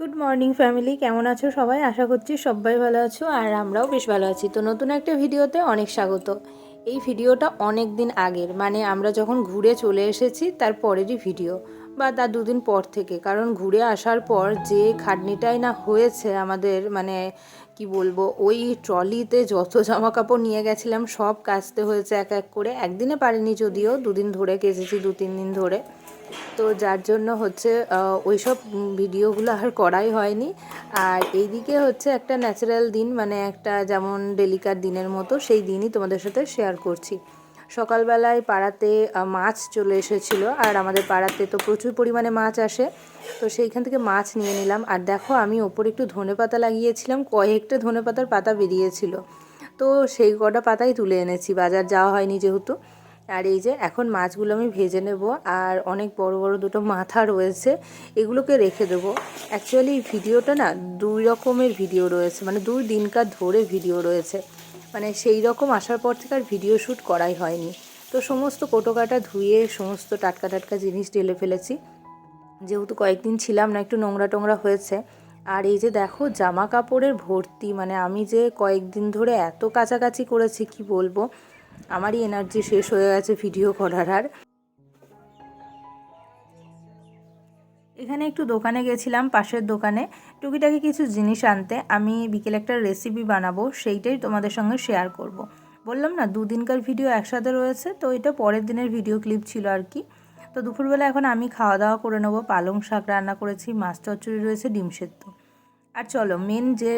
Good morning family কেমন আছো সবাই? আশা করছি সবাই ভালো আছো আর আমরাও বেশ ভালো আছি। তো নতুন একটা ভিডিওতে অনেক স্বাগত। এই ভিডিওটা অনেক দিন আগের মানে আমরা যখন ঘুরে চলে এসেছি তার পরেরই ভিডিও বা তার দুদিন পর থেকে। কারণ ঘুরে আসার পর যে খাটনিটাই না হয়েছে আমাদের মানে কি বলব, ওই ট্রলিতে যত জামা কাপড় নিয়ে গেছিলাম, সব কাচতে হয়েছে এক এক করে। একদিনে পারিনি যদিও, দুদিন ধরে কেচেছি দু তিন দিন ধরে। তো যার জন্য হচ্ছে ওইসব ভিডিওগুলো আর করাই হয়নি। আর এইদিকে হচ্ছে একটা ন্যাচারাল দিন মানে একটা যেমন ডেলিকার দিনের মতো, সেই দিনই তোমাদের সাথে শেয়ার করছি। সকালবেলায় পাড়াতে মাছ চলে এসেছিল, আর আমাদের পাড়াতে তো প্রচুর পরিমাণে মাছ আসে। তো সেইখান থেকে মাছ নিয়ে নিলাম, আর দেখো আমি ওপরে একটু ধনে পাতা লাগিয়েছিলাম, কয়েকটা ধনে পাতার পাতা বেরিয়েছিল। তো সেই কটা পাতাই তুলে এনেছি, বাজার যাওয়া হয়নি যেহেতু। আর এই যে এখন মাছগুলো আমি ভেজে নেব আর অনেক বড় বড় দুটো মাথা রয়েছে, এগুলোকে রেখে দেবো। অ্যাকচুয়ালি ভিডিওটা না দুই রকমের ভিডিও রয়েছে মানে দুই দিনকার ধরে ভিডিও রয়েছে। মানে সেই রকম আসার পর থেকে আর ভিডিও শ্যুট করাই হয়নি। তো সমস্ত কোটোকাটা ধুয়ে সমস্ত টাটকা টাটকা জিনিস ঢেলে ফেলেছি। যেহেতু কয়েকদিন ছিলাম না, একটু নোংরা টোংরা হয়েছে। আর এই যে দেখো জামা কাপড়ের ভর্তি মানে আমি যে কয়েকদিন ধরে এত কাছাকাছি করেছি, কি বলব? আমারই এনার্জি শেষ হয়ে গেছে ভিডিও করার আর। এখানে একটু দোকানে গেছিলাম, পাশের দোকানে। টুকিটাকি কিছু জিনিস আনতে, আমি বিকেলে একটা রেসিপি বানাবো, সেইটাই তোমাদের সঙ্গে শেয়ার করব। বললাম না, দুদিনকার ভিডিও একসাথে রয়েছে, তো এটা পরের দিনের ভিডিও ক্লিপ ছিল আর কি। তো দুপুরবেলা এখন আমি খাওয়া দাওয়া করে নেব, পালং শাক রান্না করেছি, মাছ চচ্চড়ি রয়েছে, ডিম সেদ্ধ। আর চলো মেন যে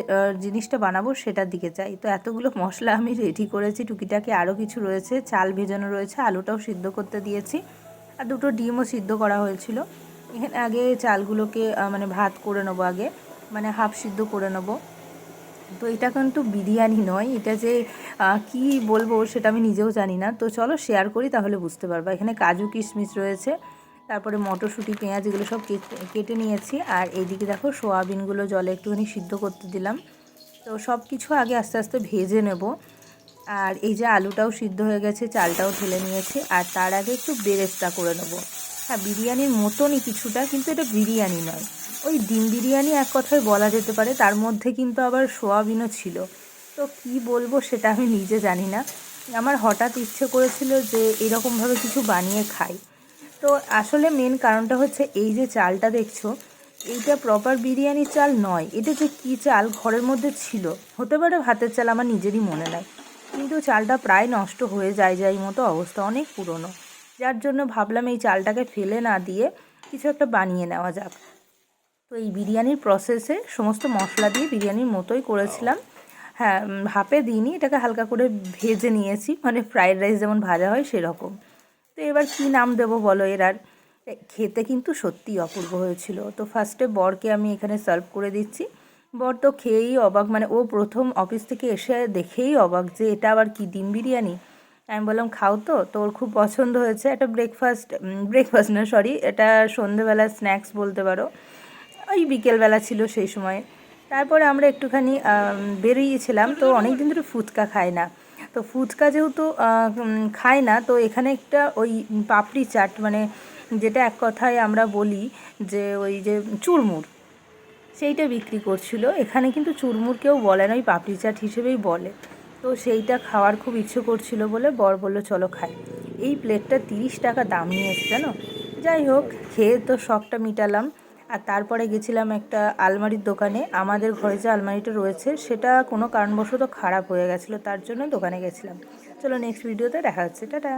জিনিসটা বানাবো সেটার দিকে চাই তো এতগুলো মশলা আমি রেডি করেছি, টুকিটাকে আরও কিছু রয়েছে, চাল ভেজানো রয়েছে, আলুটাও সিদ্ধ করতে দিয়েছি। আর দুটো ডিমও সিদ্ধ করা হয়েছিল। এখানে আগে চালগুলোকে মানে ভাত করে নেব আগে মানে হাফ সিদ্ধ করে নেব। তো এটা কিন্তু বিরিয়ানি নয়, এটা যে কি বলব সেটা আমি নিজেও জানি না। তো চলো শেয়ার করি, তাহলে বুঝতে পারবা। এখানে কাজু কিশমিশ রয়েছে তারপরে মটরশুঁটি, পেঁয়াজ এগুলো সব কেটে নিয়েছি। আর এইদিকে দেখো সোয়াবিনগুলো জলে একটুখানি সিদ্ধ করতে দিলাম। তো সব কিছু আগে আস্তে আস্তে ভেজে নেব। আর এই যে আলুটাও সিদ্ধ হয়ে গেছে, চালটাও ঢেলে নিয়েছি। আর তার আগে একটু বেরেস্তা করে নেব। হ্যাঁ বিরিয়ানির মতনই কিছুটা, কিন্তু এটা বিরিয়ানি নয়। ওই ডিম বিরিয়ানি এক কথায় বলা যেতে পারে, তার মধ্যে কিন্তু আবার সোয়াবিনও ছিল। তো কি বলব সেটা আমি নিজে জানি না। আমার হঠাৎ ইচ্ছে করেছিল যে এরকমভাবে কিছু বানিয়ে খাই। তো আসলে মেন কারণটা হচ্ছে এই যে চালটা দেখছ, এইটা প্রপার বিরিয়ানির চাল নয়। এটা যে কী চাল ঘরের মধ্যে ছিল, হতে পারে ভাতের চাল, আমার নিজেরই মনে নাই। কিন্তু চালটা প্রায় নষ্ট হয়ে যায় যায় মতো অবস্থা, অনেক পুরনো। যার জন্য ভাবলাম এই চালটাকে ফেলে না দিয়ে কিছু একটা বানিয়ে নেওয়া যাক। তো এই বিরিয়ানির প্রসেসে সমস্ত মশলা দিয়ে বিরিয়ানির মতোই করেছিলাম। হ্যাঁ ভাপে দিইনি, এটাকে হালকা করে ভেজে নিয়েছি। মানে ফ্রাইড রাইস যেমন ভাজা হয় সেরকম। তো এবার কি নাম দেবো বলো এর আর? খেতে কিন্তু সত্যিই অপূর্ব হয়েছিল। তো ফার্স্টে বরকে আমি এখানে সার্ভ করে দিচ্ছি। বর তো খেয়েই অবাক মানে ও প্রথম অফিস থেকে এসে দেখেই অবাক যে এটা আবার কি, ডিম বিরিয়ানি? আমি বললাম, খাও তো। তোর খুব পছন্দ হয়েছে একটা ব্রেকফাস্ট ব্রেকফাস্ট না সরি এটা সন্ধেবেলা স্ন্যাক্স বলতে পারো। ওই বিকেলবেলা ছিল সেই সময়। তারপরে আমরা একটুখানি বেরিয়েছিলাম। তো অনেক দিন ধরে ফুচকা খায় না। তো ফুচকা যেহেতু খায় না, তো এখানে একটা ওই পাপড়ি চাট মানে যেটা এক কথায় আমরা বলি যে ওই যে চুরমুর, সেইটা বিক্রি করছিল। এখানে কিন্তু চুরমুর কেউ বলে না, ওই পাপড়ি চাট হিসেবেই বলে। তো সেইটা খাওয়ার খুব ইচ্ছে করছিল বলে বর বলল, চলো খাই। এই প্লেটটা তিরিশ টাকা দাম নিয়েছে জানো? যাই হোক, খেয়ে তো শখটা মিটালাম। আর তারপরে গেছিলাম একটা আলমারির দোকানে। আমাদের ঘরে যে আলমারিটা রয়েছে, সেটা কোনো কারণবশত খারাপ হয়ে গেছিল, তার জন্য দোকানে গেছিলাম। চলো নেক্সট ভিডিওতে দেখা হচ্ছে। টাটা!